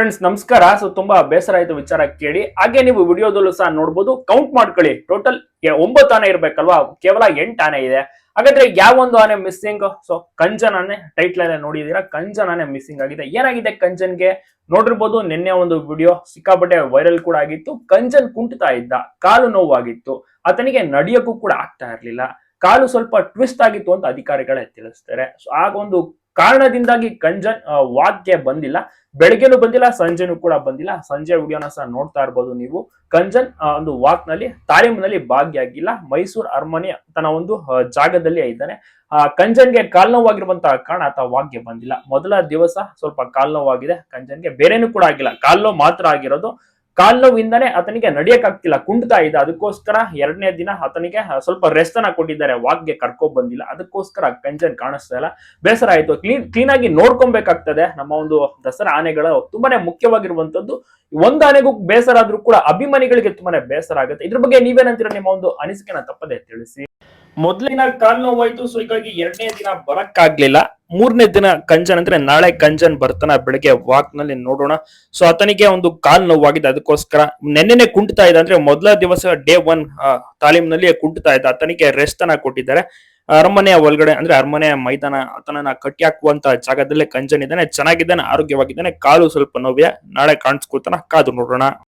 Friends ನಮಸ್ಕಾರ. So ತುಂಬಾ ಬೇಸರ ಆಯಿತು ವಿಚಾರ ಕೇಳಿ. ಹಾಗೆ ನೀವು ವಿಡಿಯೋದಲ್ಲೂ ಸಹ ನೋಡ್ಬೋದು. ಕೌಂಟ್ ಮಾಡ್ಕೊಳ್ಳಿ. ಟೋಟಲ್ ಒಂಬತ್ತು ಆನೆ ಇರ್ಬೇಕಲ್ವಾ? ಕೇವಲ ಎಂಟು ಆನೆ ಇದೆ. ಹಾಗಾದ್ರೆ ಯಾವ ಒಂದು ಆನೆ ಮಿಸ್ಸಿಂಗ್ ಸೊ ಕಂಜನ್ ಆನೆ ಟೈಟ್ಲ್ ನೋಡಿದೀರಾ ಕಂಜನ್ ಆನೆ ಮಿಸ್ಸಿಂಗ್ ಆಗಿದೆ. ಏನಾಗಿದೆ ಕಂಜನ್ಗೆ? ನೋಡಿರ್ಬೋದು, ನಿನ್ನೆ ಒಂದು ವಿಡಿಯೋ ಸಿಕ್ಕಾಪಟ್ಟೆ ವೈರಲ್ ಕೂಡ ಆಗಿತ್ತು. ಕಂಜನ್ ಕುಂಟ್ತಾ ಇದ್ದ. ಕಾಲು ನೋವಾಗಿತ್ತು. ಆತನಿಗೆ ನಡೆಯೋಕ್ಕೂ ಕೂಡ ಆಗ್ತಾ ಇರಲಿಲ್ಲ. ಕಾಲು ಸ್ವಲ್ಪ ಟ್ವಿಸ್ಟ್ ಆಗಿತ್ತು ಅಂತ ಅಧಿಕಾರಿಗಳೇ ತಿಳಿಸ್ತಾರೆ. ಸೊ ಆಗ ಒಂದು ಕಾರಣದಿಂದಾಗಿ ಕಂಜನ್ ವಾದ್ಯ ಬಂದಿಲ್ಲ. ಬೆಳಗ್ಗೆನೂ ಬಂದಿಲ್ಲ, ಸಂಜೆನೂ ಕೂಡ ಬಂದಿಲ್ಲ. ಸಂಜೆ ವಿಡಿಯೋನ ಸಹ ನೋಡ್ತಾ ಇರ್ಬೋದು ನೀವು. ಕಂಜನ್ ಒಂದು ವಾಕ್ನಲ್ಲಿ ತಾಲೀಮಿನಲ್ಲಿ ಭಾಗಿಯಾಗಿಲ್ಲ. ಮೈಸೂರು ಅರಮನೆ ತನ್ನ ಒಂದು ಜಾಗದಲ್ಲಿ ಇದ್ದಾನೆ. ಆ, ಕಂಜನ್ಗೆ ಕಾಲ್ ನೋವಾಗಿರುವಂತಹ ಕಾರಣ ಆತ ವಾಕ್ಯ ಬಂದಿಲ್ಲ. ಮೊದಲ ದಿವಸ ಸ್ವಲ್ಪ ಕಾಲ್ನೋವಾಗಿದೆ. ಕಂಜನ್ಗೆ ಬೇರೆನೂ ಕೂಡ ಆಗಿಲ್ಲ. ಕಾಲ್ ನೋವು ಮಾತ್ರ ಆಗಿರೋದು. ಕಾಲ್ ನೋವಿಂದಾನೆ ಆತನಿಗೆ ನಡೆಯಕ್ಕಾಗ್ತಿಲ್ಲ. ಕುಂಡ್ತಾ ಇದ್ದ. ಅದಕ್ಕೋಸ್ಕರ ಎರಡನೇ ದಿನ ಆತನಿಗೆ ಸ್ವಲ್ಪ ರೆಸ್ಟ್ ಅನ್ನ ಕೊಟ್ಟಿದ್ದಾರೆ. ವಾಕ್ಗೆ ಕರ್ಕೊಂಡ್ ಬಂದಿಲ್ಲ. ಅದಕ್ಕೋಸ್ಕರ ಕಂಜನ್ ಕಾಣಿಸ್ತಾ ಇಲ್ಲ. ಬೇಸರ ಆಯ್ತು. ಕ್ಲೀನ್ ಕ್ಲೀನ್ ಆಗಿ ನೋಡ್ಕೊಬೇಕಾಗ್ತದೆ. ನಮ್ಮ ಒಂದು ದಸರಾ ಆನೆಗಳು ತುಂಬಾನೇ ಮುಖ್ಯವಾಗಿರುವಂತದ್ದು ಒಂದು ಆನೆಗೂ ಬೇಸರ ಆದ್ರೂ ಕೂಡ ಅಭಿಮಾನಿಗಳಿಗೆ ತುಂಬಾನೇ ಬೇಸರ ಆಗುತ್ತೆ. ಇದ್ರ ಬಗ್ಗೆ ನೀವೇನಂತೀರ? ನಿಮ್ಮ ಒಂದು ಅನಿಸಿಕೆನ ತಪ್ಪದೆ ತಿಳಿಸಿ. ಮೊದಲಿನ ಕಾಲ್ ನೋವಾಯ್ತು ಸೊ ಹೀಗಾಗಿ ಎರಡನೇ ದಿನ ಬರಕ್ಕಾಗ್ಲಿಲ್ಲ. ಮೂರನೇ ದಿನ ಕಂಜನ್ ಅಂದ್ರೆ ನಾಳೆ ಕಂಜನ್ ಬರ್ತಾನ, ಬೆಳಗ್ಗೆ ವಾಕ್ನಲ್ಲಿ ನೋಡೋಣ. ಸೊ ಆತನಿಗೆ ಒಂದು ಕಾಲ್ ನೋವಾಗಿದೆ, ಅದಕ್ಕೋಸ್ಕರ ನೆನ್ನೆನೆ ಕುಂಟ್ತಾ ಇದ್ದ, ಅಂದ್ರೆ ಮೊದಲ ದಿವಸ ಡೇ ಒನ್ ತಾಲೀಮ್ನಲ್ಲಿ ಕುಂಟ್ತಾ ಇದ್ದ. ಆತನಿಗೆ ರೆಸ್ಟ್ ಅನ್ನ ಕೊಟ್ಟಿದ್ದಾರೆ. ಅರಮನೆಯ ಒಳಗಡೆ, ಅಂದ್ರೆ ಅರಮನೆಯ ಮೈದಾನ, ಆತನನ್ನ ಕಟ್ಟಿ ಹಾಕುವಂತ ಜಾಗದಲ್ಲೇ ಕಂಜನ್ ಇದ್ದಾನೆ, ಚೆನ್ನಾಗಿದ್ದಾನೆ, ಆರೋಗ್ಯವಾಗಿದ್ದಾನೆ, ಕಾಲು ಸ್ವಲ್ಪ ನೋವಿದೆ ನಾಳೆ ಕಾಣಿಸ್ಕೊಳ್ತಾನ ಕಾದು ನೋಡೋಣ.